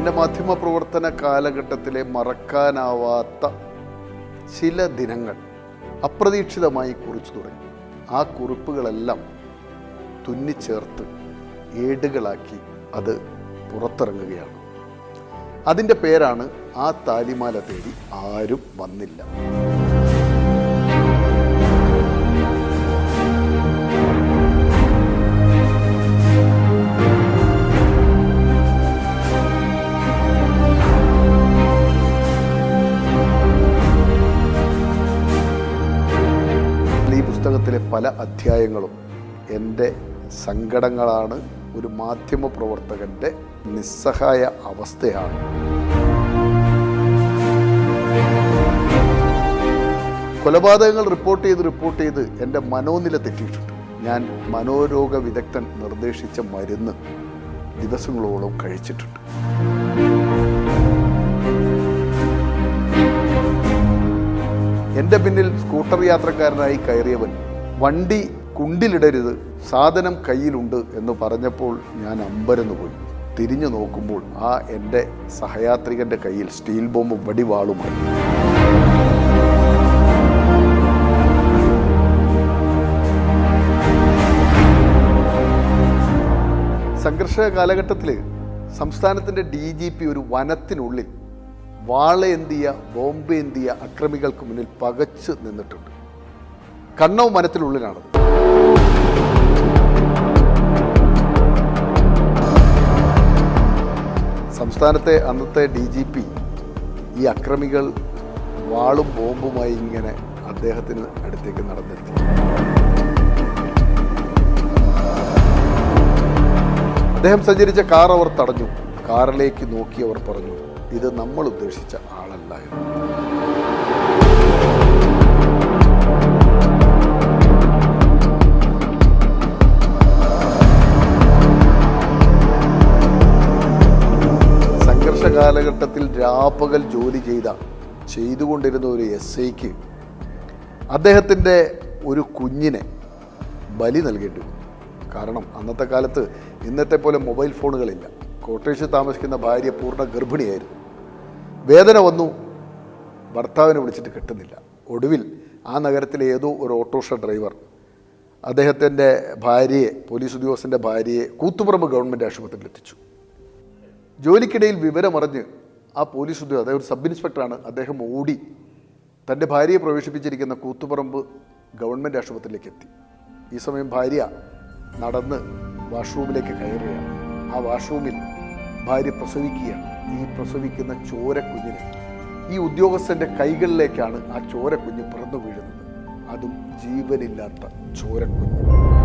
എന്റെ മാധ്യമ പ്രവർത്തന കാലഘട്ടത്തിലെ മറക്കാനാവാത്ത ചില ദിനങ്ങൾ അപ്രതീക്ഷിതമായി കുറിച്ചു തുടങ്ങി. ആ കുറിപ്പുകളെല്ലാം തുന്നിച്ചേർത്ത് ഏടുകളാക്കി അത് പുറത്തിറങ്ങുകയാണ്. അതിന്റെ പേരാണ് ആ താലിമാല തേടി ആരും വന്നില്ല. ഈ പുസ്തകത്തിലെ പല അധ്യായങ്ങളും എന്റെ സങ്കടങ്ങളാണ് ഒരു മാധ്യമ പ്രവർത്തകന്റെ നിസ്സഹായ അവസ്ഥയാണ്. കൊലപാതകങ്ങൾ റിപ്പോർട്ട് ചെയ്ത് റിപ്പോർട്ട് ചെയ്ത് എന്റെ മനോനില തെറ്റിയിട്ടുണ്ട്. ഞാൻ മനോരോഗ വിദഗ്ധൻ നിർദ്ദേശിച്ച മരുന്ന് ദിവസങ്ങളോളം കഴിച്ചിട്ടുണ്ട്. എന്റെ പിന്നിൽ സ്കൂട്ടർ യാത്രക്കാരനായി കയറിയവൻ വണ്ടി കുണ്ടിലിടരുത് സാധനം കയ്യിലുണ്ട് എന്ന് പറഞ്ഞപ്പോൾ ഞാൻ അമ്പരന്ന് പോയി. തിരിഞ്ഞു നോക്കുമ്പോൾ ആ എന്റെ സഹയാത്രികന്റെ കയ്യിൽ സ്റ്റീൽ ബോംബും വടിവാളുമായി. സംഘർഷ കാലഘട്ടത്തിൽ സംസ്ഥാനത്തിന്റെ ഡി ജി പി ഒരു വനത്തിനുള്ളിൽ വാളേന്തിയ ബോംബേന്തിയ അക്രമികൾക്ക് മുന്നിൽ പകച്ച് നിന്നിട്ടുണ്ട്. കണ്ണവും വനത്തിനുള്ളിലാണ് സംസ്ഥാനത്തെ അന്നത്തെ ഡി ജി പി ഈ അക്രമികൾ വാളും ബോംബുമായി ഇങ്ങനെ അദ്ദേഹത്തിന് അടുത്തേക്ക് നടന്നെത്തി. അദ്ദേഹം സഞ്ചരിച്ച കാർ അവർ തടഞ്ഞു. കാറിലേക്ക് നോക്കി അവർ പറഞ്ഞു ഇത് നമ്മൾ ഉദ്ദേശിച്ച ആളല്ല എന്ന്. രാപ്പകൽ ജോലി ചെയ്ത ചെയ്തുകൊണ്ടിരുന്ന ഒരു എസ് ഐക്ക് അദ്ദേഹത്തിന്റെ ഒരു കുഞ്ഞിനെ ബലി നൽകേണ്ടി വന്നു. കാരണം അന്നത്തെ കാലത്ത് ഇന്നത്തെ പോലെ മൊബൈൽ ഫോണുകളില്ല. കോട്ടേഴ്സിൽ താമസിക്കുന്ന ഭാര്യ പൂർണ ഗർഭിണിയായിരുന്നു. വേദന വന്നു. ഭർത്താവിനെ വിളിച്ചിട്ട് കിട്ടുന്നില്ല. ഒടുവിൽ ആ നഗരത്തിലെ ഏതോ ഒരു ഓട്ടോറിക്ഷ ഡ്രൈവർ അദ്ദേഹത്തിന്റെ ഭാര്യയെ പോലീസ് ഉദ്യോഗസ്ഥന്റെ ഭാര്യയെ കൂത്തുപറമ്പ് ഗവൺമെന്റ് ആശുപത്രിയിൽ എത്തിച്ചു ജോലിക്കിടയിൽ വിവരമറിഞ്ഞ് ആ പോലീസ് ഉദ്യോഗ അതായത് ഒരു സബ് ഇൻസ്പെക്ടറാണ് അദ്ദേഹം ഓടി തന്റെ ഭാര്യയെ പ്രവേശിപ്പിച്ചിരിക്കുന്ന കൂത്തുപറമ്പ് ഗവൺമെന്റ് ആശുപത്രിയിലേക്ക് എത്തി ഈ സമയം ഭാര്യ നടന്ന് വാഷ്റൂമിലേക്ക് കയറുകയാണ്. ആ വാഷ്റൂമിൽ ഭാര്യ പ്രസവിക്കുകയാണ്. ഈ പ്രസവിക്കുന്ന ചോരക്കുഞ്ഞിന് ഈ ഉദ്യോഗസ്ഥന്റെ കൈകളിലേക്കാണ് ആ ചോരക്കുഞ്ഞ് പിറന്നു വീഴുന്നത്. അതും ജീവനില്ലാത്ത ചോരക്കുഞ്ഞ്.